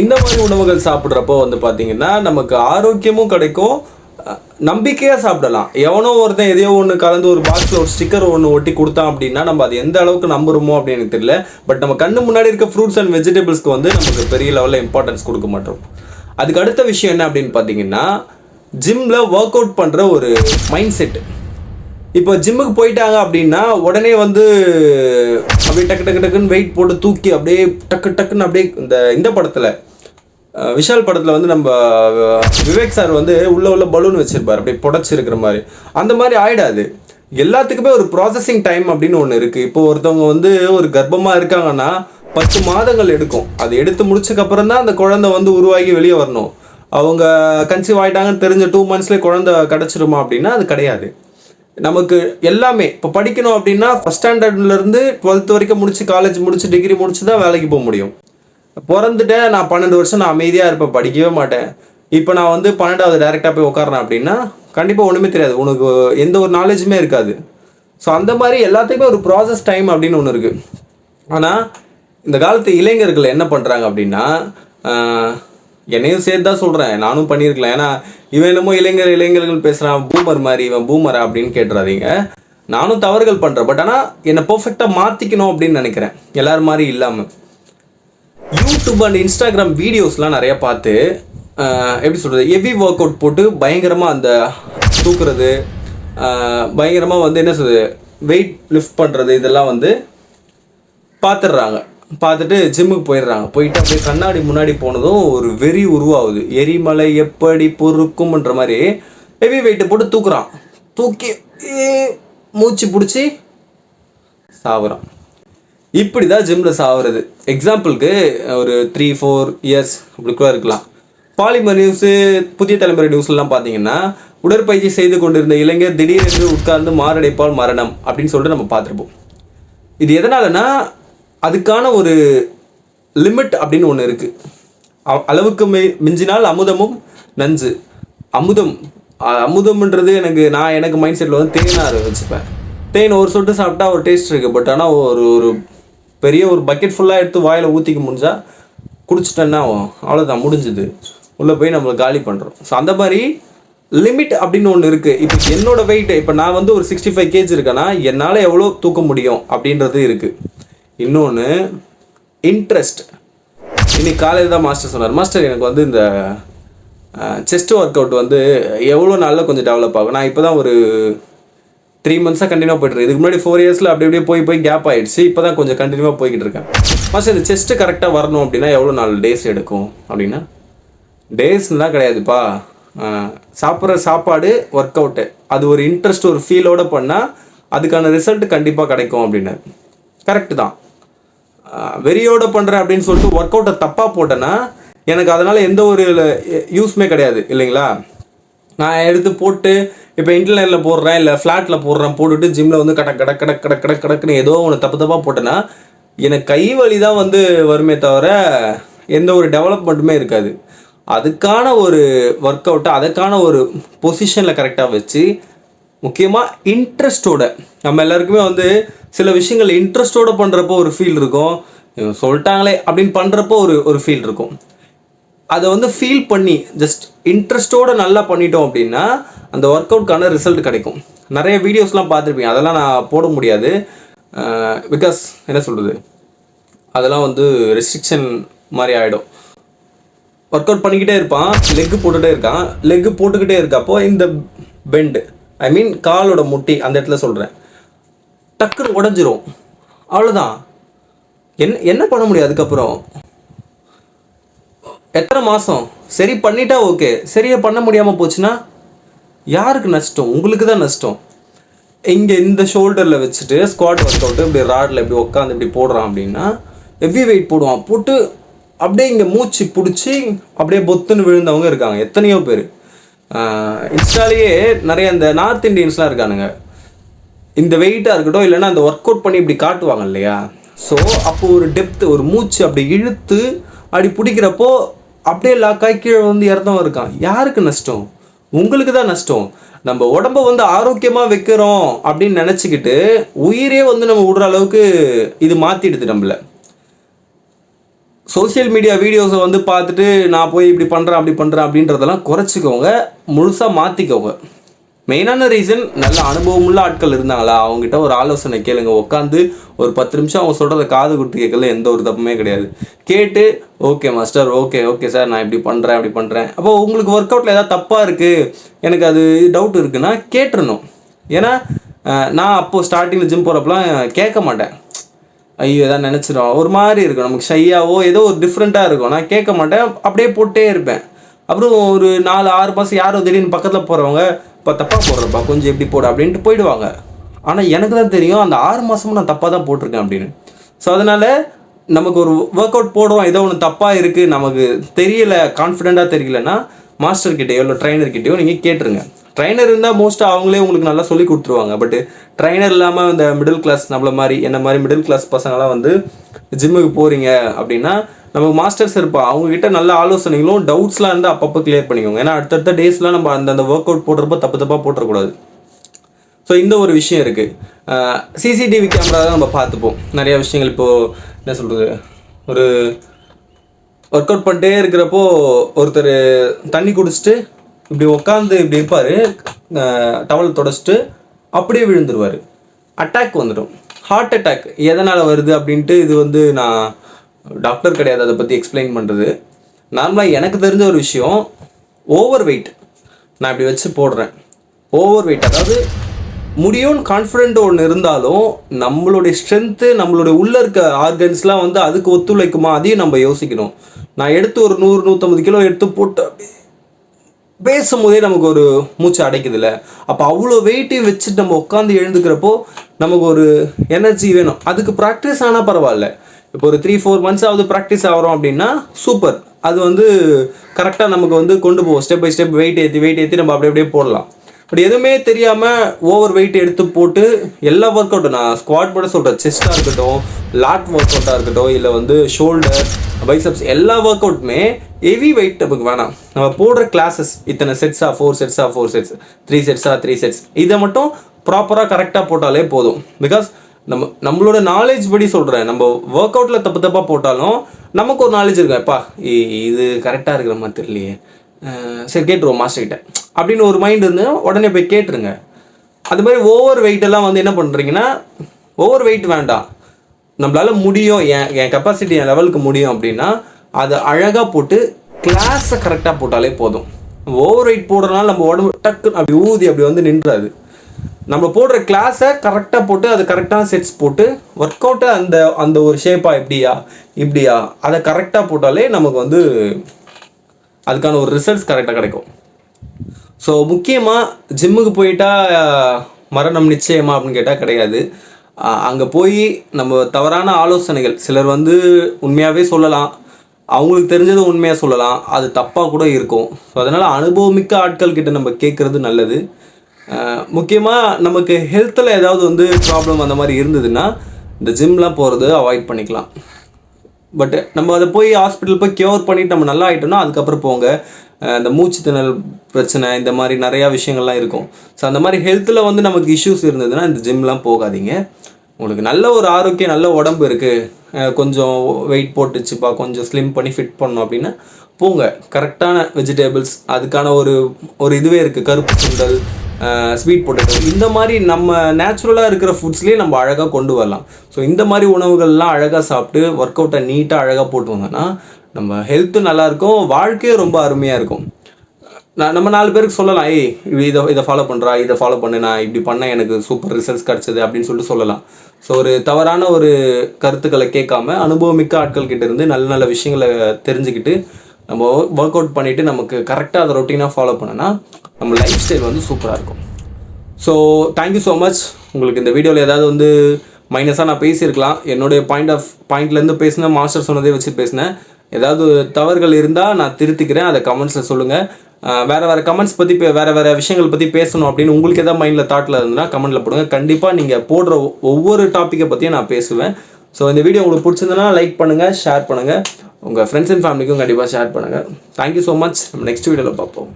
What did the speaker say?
இந்த மாதிரி உணவுகள் சாப்பிட்றப்போ வந்து பார்த்தீங்கன்னா நமக்கு ஆரோக்கியமும் கிடைக்கும். நம்பிக்கையாக சாப்பிடலாம். எவனோ ஒருத்தன் எதையோ ஒன்று கலந்து ஒரு பாக்ஸில் ஒரு ஸ்டிக்கர் ஒன்று ஒட்டி கொடுத்தான் அப்படின்னா நம்ம அது எந்த அளவுக்கு நம்புறோமோ அப்படின்னு எனக்கு தெரியல. பட் நம்ம கண்ணு முன்னாடி இருக்க ஃப்ரூட்ஸ் அண்ட் வெஜிடபிள்ஸ்க்கு வந்து நமக்கு பெரிய லெவலில் இம்பார்ட்டன்ஸ் கொடுக்க மாட்டோம். அதுக்கு அடுத்த விஷயம் என்ன அப்படின்னு பார்த்தீங்கன்னா ஜிம்மில் ஒர்க் அவுட் பண்ணுற ஒரு மைண்ட் செட்டு இப்போ ஜிம்முக்கு போயிட்டாங்க அப்படின்னா உடனே வந்து அப்படியே டக்கு டக்கு டக்குன்னு வெயிட் போட்டு தூக்கி அப்படியே டக்கு டக்குன்னு அப்படியே இந்த இந்த படத்தில் விஷால் படத்தில் வந்து நம்ம விவேக் சார் வந்து உள்ள உள்ள பலூன் வச்சுருப்பார். அப்படியே புடச்சிருக்கிற மாதிரி. அந்த மாதிரி ஆயிடாது. எல்லாத்துக்குமே ஒரு ப்ராசஸிங் டைம் அப்படின்னு ஒன்று இருக்குது இப்போ ஒருத்தவங்க வந்து ஒரு கர்ப்பமாக இருக்காங்கன்னா பத்து மாதங்கள் எடுக்கும். அது எடுத்து முடிச்சக்கப்புறம் தான் அந்த குழந்தை வந்து உருவாகி வெளியே வரணும். அவங்க கன்சீவ் ஆகிட்டாங்கன்னு தெரிஞ்ச டூ மந்த்ஸ்லேயே குழந்தை கிடச்சிருமா அப்படின்னா அது கிடையாது. நமக்கு எல்லாமே இப்போ படிக்கணும் அப்படின்னா ஃபஸ்ட் ஸ்டாண்டர்ட்லேருந்து டுவெல்த் வரைக்கும் முடிச்சு காலேஜ் முடிச்சு டிகிரி முடிச்சு தான் வேலைக்கு போக முடியும். பிறந்துட்டேன் நான் பன்னெண்டு வருஷம் நான் அமைதியாக இருப்பேன் படிக்கவே மாட்டேன். இப்போ நான் வந்து பன்னெண்டாவது டேரெக்டாக போய் உட்காரேன் அப்படின்னா கண்டிப்பாக ஒன்றுமே தெரியாது. உனக்கு எந்த ஒரு நாலேஜுமே இருக்காது. ஸோ அந்த மாதிரி எல்லாத்துக்குமே ஒரு ப்ராசஸ் டைம் அப்படின்னு ஒன்று இருக்குது ஆனால் இந்த காலத்து இளைஞர்கள் என்ன பண்ணுறாங்க அப்படின்னா என்னையும் சேர்த்து தான் சொல்கிறேன் நானும் பண்ணியிருக்கலாம் ஏன்னா இவன் என்னமோ இளைஞர் இளைஞர்கள் பேசுகிறான் பூமர் மாதிரி இவன் பூமரா அப்படின்னு கேட்டுறாதீங்க. நானும் தவறுகள் பண்ணுறேன் பட் ஆனால் என்னை பர்ஃபெக்டாக மாற்றிக்கணும் அப்படின்னு நினைக்கிறேன். எல்லாரும் மாதிரி இல்லாமல் யூடியூப் அண்ட் இன்ஸ்டாகிராம் வீடியோஸ்லாம் நிறைய பார்த்து எப்படி சொல்கிறது ஹெவி ஒர்க் அவுட் போட்டு பயங்கரமாக அந்த தூக்குறது பயங்கரமாக வந்து என்ன சொல்கிறது வெயிட் லிஃப்ட் பண்ணுறது இதெல்லாம் வந்து பார்த்துடுறாங்க. பார்த்துட்டு ஜிம்முக்கு போயிடுறாங்க. போயிட்டு அப்படியே கண்ணாடி முன்னாடி போனதும் ஒரு வெறி உருவாகுது. எரிமலை எப்படி பொறுக்கும்ன்ற மாதிரி ஹெவி வெயிட்டை போட்டு தூக்குறான். தூக்கி மூச்சு பிடிச்சி சாவுறான். இப்படி தான் ஜிம்மில் சாவுறது. எக்ஸாம்பிளுக்கு ஒரு த்ரீ ஃபோர் இயர்ஸ் அப்படி கூட இருக்கலாம். பாலிமர் நியூஸு புதிய தலைமுறை நியூஸ்லாம் பார்த்தீங்கன்னா உடற்பயிற்சி செய்து கொண்டிருந்த இளைஞர் திடீரென்று உட்கார்ந்து மாரடைப்பால் மரணம் அப்படின்னு சொல்லிட்டு நம்ம பார்த்துருப்போம். இது எதனாலன்னா அதுக்கான ஒரு லிமிட் அப்படின்னு ஒன்று இருக்குது அளவுக்கு மே மிஞ்சினால் அமுதமும் நஞ்சு. அமுதம் அமுதம்ன்றது எனக்கு நான் எனக்கு மைண்ட் செட்டில் வந்து தேனார் வச்சுப்பேன். தேன் ஒரு சொட்டு சாப்பிட்டா ஒரு டேஸ்ட் இருக்குது பட் ஆனால் ஒரு ஒரு பெரிய ஒரு பக்கெட் ஃபுல்லாக எடுத்து வாயில் ஊற்றிக்க முடிஞ்சால் குடிச்சிட்டேன்னா அவ்வளோதான் முடிஞ்சுது. உள்ளே போய் நம்மளை காலி பண்ணுறோம் ஸோ அந்த மாதிரி லிமிட் அப்படின்னு ஒன்று இருக்குது இப்போ என்னோடய வெயிட் இப்போ நான் வந்து ஒரு சிக்ஸ்டி ஃபைவ் கேஜ் இருக்கேன்னா என்னால் எவ்வளோ தூக்க முடியும் அப்படின்றது இருக்குது இன்னொன்று இன்ட்ரெஸ்ட் இன்னைக்கு காலையில் தான் மாஸ்டர் சொன்னார். மாஸ்டர் எனக்கு வந்து இந்த செஸ்ட் ஒர்க் அவுட் வந்து எவ்வளோ நாளில் கொஞ்சம் டெவலப் ஆகும்? நான் இப்போ தான் ஒரு த்ரீ மந்த்ஸாக கண்டினியூ போயிட்டு இதுக்கு முன்னாடி ஃபோர் இயர்ஸில் அப்படி அப்படியே போய் போய் கேப் ஆகிடுச்சு இப்போ தான் கொஞ்சம் கண்டினியூவாக போய்கிட்டு இருக்கேன். மாஸ்டர் இந்த செஸ்ட்டு கரெக்டாக வரணும் அப்படின்னா எவ்வளோ நாள் டேஸ் எடுக்கும் அப்படின்னா? டேஸ்லாம் கிடையாதுப்பா. சாப்பிட்ற சாப்பாடு ஒர்க் அவுட்டு அது ஒரு இன்ட்ரெஸ்ட் ஒரு ஃபீலோடு பண்ணால் அதுக்கான ரிசல்ட் கண்டிப்பாக கிடைக்கும் அப்படின்னு கரெக்டு தான். வெறியோட பண்ணுறேன் அப்படின்னு சொல்லிட்டு ஒர்க் அவுட்டை தப்பாக போட்டேன்னா எனக்கு அதனால் எந்த ஒரு யூஸ்மே கிடையாது இல்லைங்களா? நான் எடுத்து போட்டு இப்போ இன்டர்நெட்டில் போடுறேன் இல்லை ஃப்ளாட்டில் போடுறேன் போட்டுட்டு ஜிம்மில் வந்து கடக் கடக் கடக் கடக் கடக் கடக்குன்னு ஏதோ ஒன்று தப்பு தப்பாக போட்டேன்னா எனக்கு கை வலி தான் வந்து வருமே தவிர எந்த ஒரு டெவலப்மெண்ட்டுமே இருக்காது. அதுக்கான ஒரு ஒர்க் அவுட்டை அதுக்கான ஒரு பொசிஷனில் கரெக்டாக வச்சு முக்கியமாக இன்ட்ரெஸ்டோட நம்ம எல்லாருக்குமே வந்து சில விஷயங்கள் இன்ட்ரெஸ்டோட பண்ணுறப்போ ஒரு ஃபீல் இருக்கும். சொல்லிட்டாங்களே அப்படின்னு பண்ணுறப்போ ஒரு ஒரு ஃபீல் இருக்கும். அதை வந்து ஃபீல் பண்ணி ஜஸ்ட் இன்ட்ரெஸ்டோட நல்லா பண்ணிட்டோம் அப்படின்னா அந்த ஒர்க் அவுட்கான ரிசல்ட் கிடைக்கும். நிறைய வீடியோஸ்லாம் பார்த்துருப்பீங்க. அதெல்லாம் நான் போட முடியாது. பிகாஸ் என்ன சொல்கிறது அதெல்லாம் வந்து ரெஸ்ட்ரிக்ஷன் மாதிரி ஆகிடும் ஒர்க் அவுட் பண்ணிக்கிட்டே இருப்பான். லெக்கு போட்டுகிட்டே இருக்கான். லெக்கு போட்டுக்கிட்டே இருக்கப்போ இந்த பெண்டு ஐ மீன் காலோட முட்டி அந்த இடத்துல சொல்கிறேன் டக்குன்னு உடஞ்சிரும். அவ்வளோதான் என்ன என்ன பண்ண முடியும் அதுக்கப்புறம்? எத்தனை மாதம் சரி பண்ணிட்டா ஓகே சரியாக பண்ண முடியாமல் போச்சுன்னா யாருக்கு நஷ்டம்? உங்களுக்கு தான் நஷ்டம். இங்கே இந்த ஷோல்டரில் வச்சுட்டு ஸ்குவாட் ஒர்க் அவுட்டு இப்படி ராடில் இப்படி உட்காந்து இப்படி போடுறான் அப்படின்னா ஹெவி வெயிட் போடுவான். போட்டு அப்படியே இங்கே மூச்சு பிடிச்சி அப்படியே பொத்துன்னு விழுந்தவங்க இருக்காங்க. எத்தனையோ பேர். இன்ஸ்டாலேயே நிறைய இந்த நார்த் இந்தியன்ஸ்லாம் இருக்கானுங்க. இந்த வெயிட்டாக இருக்கட்டும் இல்லைன்னா அந்த ஒர்க் அவுட் பண்ணி இப்படி காட்டுவாங்க இல்லையா? ஸோ அப்போ ஒரு டெப்த்து ஒரு மூச்சு அப்படி இழுத்து அப்படி பிடிக்கிறப்போ அப்படியே லாக்காய் கீழே வந்து இறந்தவன் இருக்கான். யாருக்கு நஷ்டம்? உங்களுக்கு தான் நஷ்டம். நம்ம உடம்ப வந்து ஆரோக்கியமாக வைக்கிறோம் அப்படின்னு நினச்சிக்கிட்டு உயிரே வந்து நம்ம விடுற அளவுக்கு இது மாற்றிடுது நம்மளை. சோஷியல் மீடியா வீடியோஸை வந்து பார்த்துட்டு நான் போய் இப்படி பண்ணுறேன் அப்படி பண்ணுறேன் அப்படின்றதெல்லாம் குறைச்சிக்கோங்க. முழுசாக மாற்றிக்கோங்க மெயினான ரீசன் நல்ல அனுபவமுள்ள ஆட்கள் இருந்தாங்களா? அவங்ககிட்ட ஒரு ஆலோசனை கேளுங்க. உட்காந்து ஒரு பத்து நிமிஷம் அவங்க சொல்கிறத காது கொடுத்து கேட்கல எந்த ஒரு தப்புமே கிடையாது. கேட்டு okay master okay okay sir நான் இப்படி பண்ணுறேன் அப்படி பண்ணுறேன் அப்போ உங்களுக்கு ஒர்க் அவுட்டில் ஏதாவது தப்பாக இருக்குது எனக்கு அது டவுட் இருக்குன்னா கேட்டுருணும் ஏன்னா நான் அப்போது ஸ்டார்டிங்கில் ஜிம் போகிறப்பெல்லாம் கேட்க மாட்டேன். ஐயோ எதாவது நினச்சிடும் ஒரு மாதிரி இருக்கும். நமக்கு ஷையாவோ ஏதோ ஒரு டிஃப்ரெண்ட்டாக இருக்கும். நான் கேட்க மாட்டேன். அப்படியே போட்டே இருப்பேன். அப்புறம் ஒரு நாலு ஆறு மாதம் யாரோ திடீர்னு பக்கத்தில் போகிறவங்க இப்போ தப்பாக போடுறப்பா. கொஞ்சம் எப்படி போடு அப்படின்ட்டு போயிடுவாங்க. ஆனால் எனக்கு தான் தெரியும் அந்த ஆறு மாதமும் நான் தப்பாக தான் போட்டிருக்கேன் அப்படின்னு. ஸோ அதனால் நமக்கு ஒரு ஒர்க் அவுட் போடுறோம். ஏதோ ஒன்று தப்பாக இருக்குது நமக்கு தெரியல கான்ஃபிடெண்ட்டாக தெரியலன்னா மாஸ்டர்கிட்டையோ இல்லை ட்ரைனர்கிட்டேயோ நீங்கள் கேட்டுருங்க. ட்ரைனர் இருந்தால் மோஸ்ட்டாக அவங்களே உங்களுக்கு நல்லா சொல்லி கொடுத்துருவாங்க. பட் ட்ரைனர் இல்லாமல் இந்த மிடில் கிளாஸ் நம்மள மாதிரி என்ன மாதிரி மிடில் கிளாஸ் பசங்களாம் வந்து ஜிம்முக்கு போகிறீங்க அப்படின்னா நமக்கு மாஸ்டர்ஸ் இருப்பா அவங்ககிட்ட நல்ல ஆலோசனைகளும் டவுட்ஸ்லாம் இருந்தால் அப்பப்போ கிளியர் பண்ணிக்கோங்க. ஏன்னா அடுத்தடுத்த டேஸ்லாம் நம்ம அந்தந்த ஒர்க் அவுட் போடுறப்ப தப்பு தப்பாக போட்டுறக்கூடாது. ஸோ இந்த ஒரு விஷயம் இருக்குது சிசிடிவி கேமரா தான் நம்ம பார்த்துப்போம். நிறையா விஷயங்கள் இப்போது என்ன சொல்கிறது ஒரு ஒர்க் அவுட் பண்ணிட்டே இருக்கிறப்போ ஒருத்தர் தண்ணி குடிச்சிட்டு இப்படி உட்காந்து இப்படி இருப்பார் டவல் தொடச்சிட்டு அப்படியே விழுந்துருவார். அட்டாக் வந்துடும். ஹார்ட் அட்டாக் எதனால் வருது அப்படின்ட்டு இது வந்து நான் டாக்டர் கிடையாது அதை பற்றி எக்ஸ்பிளைன் பண்ணுறது நார்மலாக எனக்கு தெரிஞ்ச ஒரு விஷயம் ஓவர் வெயிட் நான் இப்படி வச்சு போடுறேன். ஓவர் வெயிட் அதாவது முடியும்னு கான்ஃபிடென்ட் ஒன்று இருந்தாலும் நம்மளுடைய ஸ்ட்ரென்த்து நம்மளுடைய உள்ளே இருக்க ஆர்கன்ஸ்லாம் வந்து அதுக்கு ஒத்துழைக்குமா? அதையும் நம்ம யோசிக்கணும். நான் எடுத்து ஒரு நூறு நூற்றம்பது கிலோ எடுத்து போட்டு அப்படியே பேசும்போதே நமக்கு ஒரு மூச்சு அடைக்குதுல்ல. அப்போ அவ்வளோ வெயிட்டையும் வச்சுட்டு நம்ம உட்காந்து எழுந்துக்கிறப்போ நமக்கு ஒரு எனர்ஜி வேணும். அதுக்கு ப்ராக்டிஸ் ஆனால் பரவாயில்ல. இப்போ ஒரு த்ரீ ஃபோர் மந்த்ஸ் ஆகுது ப்ராக்டிஸ் ஆகிறோம் அப்படின்னா சூப்பர் அது வந்து கரெக்டாக நமக்கு வந்து கொண்டு போவோம். ஸ்டெப் பை ஸ்டெப் வெயிட் ஏற்றி வெயிட் ஏற்றி நம்ம அப்படியே அப்படியே போடலாம். பட் எதுவுமே தெரியாமல் ஓவர் வெயிட் எடுத்து போட்டு எல்லா ஒர்க் அவுட்டும் நான் ஸ்குவாட் பண்ண சொல்கிறேன் செஸ்ட்டாக இருக்கட்டும் லாட் ஒர்க் அவுட்டாக இருக்கட்டும் இல்லை வந்து ஷோல்டர் பைசப்ஸ் எல்லா ஒர்க் அவுட்டுமே ஹெவி வெயிட் நமக்கு வேணாம். நம்ம போடுற கிளாஸஸ் இத்தனை செட்ஸா ஃபோர் செட்ஸா ஃபோர் செட்ஸ் த்ரீ செட்ஸா த்ரீ செட்ஸ் இதை மட்டும் ப்ராப்பராக கரெக்டாக போட்டாலே போதும். பிகாஸ் நம்ம நம்மளோட நாலேஜ் படி சொல்கிறேன் நம்ம ஒர்க் அவுட்டில் தப்பு தப்பாக போட்டாலும் நமக்கு ஒரு நாலேஜ் இருக்கும். எப்பா இ- இது கரெக்டாக இருக்கிற மாதிரி தெரியலையே. சரி கேட்டுருவோம் மாஸ்டர்கிட்ட. அப்படின்னு ஒரு மைண்ட் இருந்து உடனே போய் கேட்டுருங்க. அது மாதிரி ஓவர் வெயிட்டெல்லாம் வந்து என்ன பண்ணுறீங்கன்னா ஓவர் வெயிட் வேண்டாம். நம்மளால முடியும் என் என் கெப்பாசிட்டி என் லெவலுக்கு முடியும் அப்படின்னா அதை அழகாக போட்டு கிளாஸை கரெக்டாக போட்டாலே போதும். ஓவர் வெயிட் போடுறதுனால நம்ம உடம்பு டக்கு அப்படி ஊதி அப்படி வந்து நின்றாது. நம்ம போடுற கிளாஸை கரெக்டாக போட்டு அது கரெக்டான செட்ஸ் போட்டு ஒர்க் அவுட்டை அந்த அந்த ஒரு ஷேப்பாக இப்படியா இப்படியா அதை கரெக்டாக போட்டாலே நமக்கு வந்து அதுக்கான ஒரு ரிசல்ட்ஸ் கரெக்டாக கிடைக்கும். ஸோ முக்கியமாக ஜிம்முக்கு போயிட்டா மரணம் நிச்சயமா அப்படின்னு கேட்டால் கிடையாது. அங்கே போய் நம்ம தவறான ஆலோசனைகள் சிலர் வந்து உண்மையாகவே சொல்லலாம். அவங்களுக்கு தெரிஞ்சதை உண்மையாக சொல்லலாம். அது தப்பாக கூட இருக்கும். ஸோ அதனால் அனுபவமிக்க ஆட்கள் கிட்ட நம்ம கேட்குறது நல்லது. முக்கியமாக நமக்கு ஹெல்த்தில் ஏதாவது வந்து ப்ராப்ளம் அந்த மாதிரி இருந்ததுன்னா இந்த ஜிம்லாம் போகிறது அவாய்ட் பண்ணிக்கலாம். பட் நம்ம அதை போய் ஹாஸ்பிட்டல் போய் கியூர் பண்ணிட்டு நம்ம நல்லா ஆகிட்டோம்னா அதுக்கப்புறம் போங்க. அந்த இந்த மூச்சு திணல் பிரச்சனை இந்த மாதிரி நிறையா விஷயங்கள்லாம் இருக்கும். ஸோ அந்த மாதிரி ஹெல்த்தில் வந்து நமக்கு இஷ்யூஸ் இருந்ததுன்னா இந்த ஜிம்லாம் போகாதீங்க. உங்களுக்கு நல்ல ஒரு ஆரோக்கியம் நல்ல உடம்பு இருக்குது கொஞ்சம் வெயிட் போட்டுச்சுப்பா கொஞ்சம் ஸ்லிம் பண்ணி ஃபிட் பண்ணோம் அப்படின்னா போங்க. கரெக்டான வெஜிடேபிள்ஸ் அதுக்கான ஒரு ஒரு இதுவே இருக்குது கருப்பு சுண்டல் ஸ்வீட் பொட்டேட்டோ இந்த மாதிரி நம்ம நேச்சுரலாக இருக்கிற ஃபுட்ஸ்லேயே நம்ம அழகாக கொண்டு வரலாம். ஸோ இந்த மாதிரி உணவுகள்லாம் அழகாக சாப்பிட்டு ஒர்க் அவுட்டை நீட்டாக அழகாக போட்டு வந்தோன்னா நம்ம ஹெல்த்து நல்லாயிருக்கும் வாழ்க்கையும் ரொம்ப அருமையாக இருக்கும். நான் நம்ம நாலு பேருக்கு சொல்லலாம் ஏய் இது இதை இதை ஃபாலோ பண்ணுறா இதை ஃபாலோ பண்ணு நான் இப்படி பண்ண எனக்கு சூப்பர் ரிசல்ட்ஸ் கிடச்சிது அப்படின்னு சொல்லிட்டு சொல்லலாம். ஸோ ஒரு தவறான ஒரு கருத்துக்களை கேட்காம அனுபவமிக்க ஆட்கள் கிட்ட இருந்து நல்ல நல்ல விஷயங்களை தெரிஞ்சுக்கிட்டு நம்ம ஒர்க் அவுட் பண்ணிவிட்டு நமக்கு கரெக்டாக அதை ரொட்டீனாக ஃபாலோ பண்ணோன்னா நம்ம லைஃப் ஸ்டைல் வந்து சூப்பராக இருக்கும். ஸோ தேங்க்யூ ஸோ மச் உங்களுக்கு இந்த வீடியோவில் ஏதாவது வந்து மைனஸாக நான் பேசியிருக்கலாம். என்னுடைய பாயிண்ட் ஆஃப் பாயிண்ட்லேருந்து பேசினேன் மாஸ்டர் சொன்னதே வச்சு பேசினேன். ஏதாவது தவறுகள் இருந்தால் நான் திருத்திக்கிறேன். அதை கமெண்ட்ஸில் சொல்லுங்கள் வேறு வேறு கமெண்ட்ஸ் பற்றி வேறு வேறு விஷயங்கள் பற்றி பேசணும் அப்படின்னு உங்களுக்கு எதாவது மைண்டில் தாட்டில் இருந்ததுன்னா கமெண்ட்டில் போடுங்க. கண்டிப்பாக நீங்கள் போடுற ஒவ்வொரு டாப்பிக்கை பற்றியும் நான் பேசுவேன். ஸோ இந்த வீடியோ உங்களுக்கு பிடிச்சிருந்தனா லைக் பண்ணுங்கள் ஷேர் பண்ணுங்கள் உங்கள் ஃப்ரெண்ட்ஸ் அண்ட் ஃபேமிலிக்கும் கண்டிப்பாக ஷேர் பண்ணுங்கள் தேங்க்யூ ஸோ மச் நம்ம நெக்ஸ்ட் வீடியோவில் பார்ப்போம்.